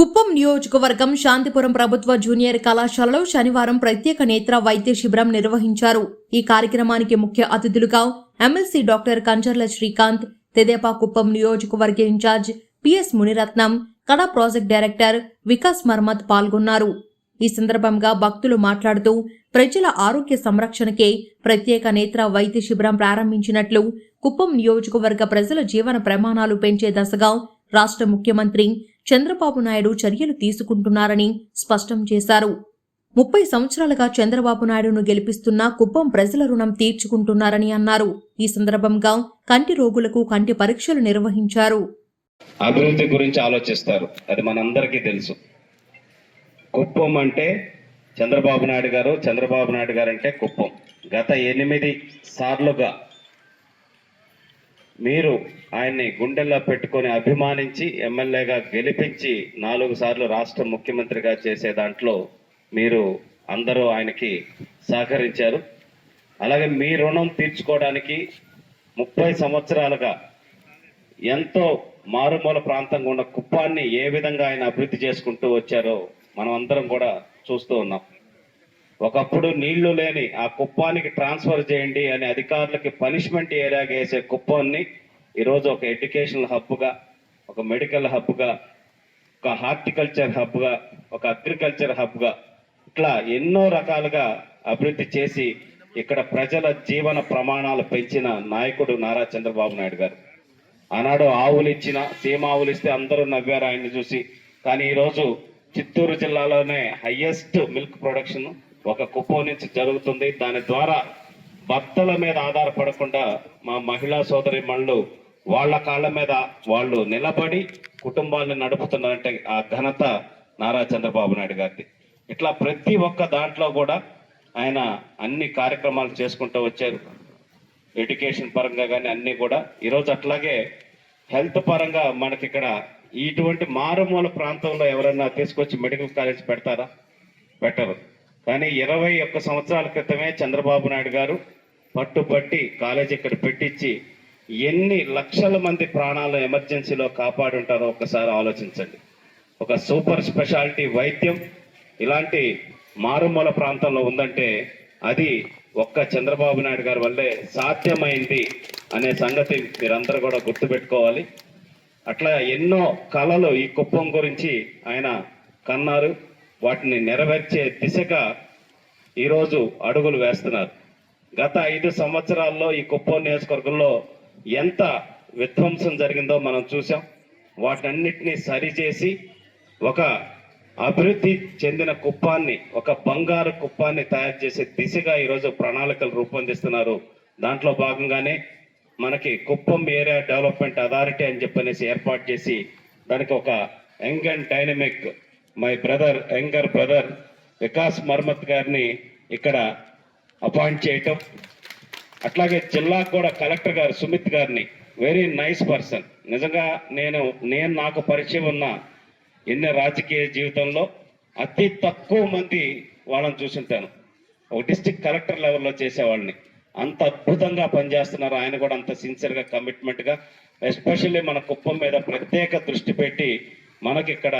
కుప్పం నియోజకవర్గం శాంతిపురం ప్రభుత్వ జూనియర్ కళాశాలలో శనివారం ప్రత్యేక నేత్ర వైద్య శిబిరం నిర్వహించారు. ఈ కార్యక్రమానికి ముఖ్య అతిథులుగా ఎమ్మెల్సీ డాక్టర్ కంచర్ల శ్రీకాంత్ తెదేపా కుప్పం నియోజకవర్గ ఇన్ఛార్జ్ పిఎస్ మునిరత్నం కడా ప్రాజెక్ట్ డైరెక్టర్ వికాస్ మర్మత్ పాల్గొన్నారు. ఈ సందర్భంగా భక్తులు మాట్లాడుతూ ప్రజల ఆరోగ్య సంరక్షణకే ప్రత్యేక నేత్ర వైద్య శిబిరం ప్రారంభించినట్లు కుప్పం నియోజకవర్గ ప్రజల జీవన ప్రమాణాలు పెంచే దశగా రాష్ట్ర ముఖ్యమంత్రి చంద్రబాబు నాయుడు చర్యలు తీసుకుంటున్నారని స్పష్టం చేశారు. ముప్పై సంవత్సరాలుగా చంద్రబాబు నాయుడును గెలిపిస్తున్న కుప్పం ప్రజల రుణం తీర్చుకుంటున్నారని అన్నారు. ఈ సందర్భంగా కంటి రోగులకు కంటి పరీక్షలు నిర్వహించారు. అభివృద్ధి గురించి ఆలోచిస్తారు. అది మనందరికీ తెలుసు. కుప్పం అంటే చంద్రబాబు నాయుడు గారు చంద్రబాబు నాయుడు గారు అంటే కుప్పం. గత ఎనిమిది సార్లుగా మీరు ఆయన్ని గుండెల్లో పెట్టుకొని అభిమానించి ఎమ్మెల్యేగా గెలిపించి నాలుగు సార్లు రాష్ట్ర ముఖ్యమంత్రిగా చేసే దాంట్లో మీరు అందరూ ఆయనకి సహకరించారు. అలాగే మీ రుణం తీర్చుకోవడానికి ముప్పై సంవత్సరాలుగా ఎంతో మారుమూల ప్రాంతంగా ఉన్న కుప్పాన్ని ఏ విధంగా ఆయన అభివృద్ధి చేసుకుంటూ వచ్చారో మనం అందరం కూడా చూస్తూ ఉన్నాం. ఒకప్పుడు నీళ్ళు లేని ఆ కుప్పానికి ట్రాన్స్ఫర్ చేయండి అని అధికారులకి పనిష్మెంట్ ఏరియాగా వేసే కుప్పాన్ని ఈరోజు ఒక ఎడ్యుకేషనల్ హబ్గా ఒక మెడికల్ హబ్గా ఒక హార్టికల్చర్ హబ్గా ఒక అగ్రికల్చర్ హబ్గా ఇట్లా ఎన్నో రకాలుగా అభివృద్ధి చేసి ఇక్కడ ప్రజల జీవన ప్రమాణాలు పెంచిన నాయకుడు నారా చంద్రబాబు నాయుడు గారు. ఆనాడు ఆవులు ఇచ్చిన సీమ ఆవులు ఇస్తే అందరూ నవ్వారు ఆయన్ని చూసి. కానీ ఈరోజు చిత్తూరు జిల్లాలోనే హయ్యెస్ట్ మిల్క్ ప్రొడక్షన్ ఒక కుప్పం నుంచి జరుగుతుంది. దాని ద్వారా భర్తల మీద ఆధారపడకుండా మా మహిళా సోదరి మళ్ళు వాళ్ళ కాళ్ళ మీద వాళ్ళు నిలబడి కుటుంబాన్ని నడుపుతున్నారంటే ఆ ఘనత నారా చంద్రబాబు నాయుడు గారిది. ఇట్లా ప్రతి ఒక్క దాంట్లో కూడా ఆయన అన్ని కార్యక్రమాలు చేసుకుంటూ వచ్చారు. ఎడ్యుకేషన్ పరంగా కానీ అన్నీ కూడా. ఈరోజు అట్లాగే హెల్త్ పరంగా మనకి ఇక్కడ ఇటువంటి మారుమూల ప్రాంతంలో ఎవరైనా తీసుకొచ్చి మెడికల్ కాలేజ్ పెడతారా? పెట్టరు. కానీ ఇరవై ఒక్క సంవత్సరాల క్రితమే చంద్రబాబు నాయుడు గారు పట్టుబట్టి కాలేజీ ఇక్కడ పెట్టించి ఎన్ని లక్షల మంది ప్రాణాలు ఎమర్జెన్సీలో కాపాడుంటారో ఒక్కసారి ఆలోచించండి. ఒక సూపర్ స్పెషాలిటీ వైద్యం ఇలాంటి మారుమూల ప్రాంతంలో ఉందంటే అది ఒక్క చంద్రబాబు నాయుడు గారి వల్లే సాధ్యమైంది అనే సంగతి మీరందరూ కూడా గుర్తుపెట్టుకోవాలి. అట్లా ఎన్నో కళలు ఈ కుప్పం గురించి ఆయన కన్నారు. వాటిని నెరవేర్చే దిశగా ఈరోజు అడుగులు వేస్తున్నారు. గత ఐదు సంవత్సరాల్లో ఈ కుప్పం నియోజకవర్గంలో ఎంత విధ్వంసం జరిగిందో మనం చూసాం వాటన్నిటిని సరిచేసి ఒక అభివృద్ధి చెందిన కుప్పాన్ని ఒక బంగారు కుప్పాన్ని తయారు చేసే దిశగా ఈరోజు ప్రణాళికలు రూపొందిస్తున్నారు. దాంట్లో భాగంగానే మనకి కుప్పం ఏరియా డెవలప్మెంట్ అథారిటీ అని చెప్పనేసి ఏర్పాటు చేసి దానికి ఒక young and dynamic my brother younger brother Vikas Marmat గారిని ఇక్కడ అపాయింట్ చేయటం అట్లాగే జిల్లాకు కూడా కలెక్టర్ గారు సుమిత్ గారిని వెరీ నైస్ పర్సన్ నిజంగా నేను నేను నాకు పరిచయం ఉన్న ఎన్ని రాజకీయ జీవితంలో అతి తక్కువ మంది వాళ్ళని చూసుంటాను. ఒక డిస్టిక్ కలెక్టర్ లెవెల్లో చేసేవాళ్ళని. అంత అద్భుతంగా పనిచేస్తున్నారు. ఆయన కూడా అంత సిన్సియర్గా కమిట్మెంట్గా ఎస్పెషల్లీ మన కుప్పం మీద ప్రత్యేక దృష్టి పెట్టి మనకి ఇక్కడ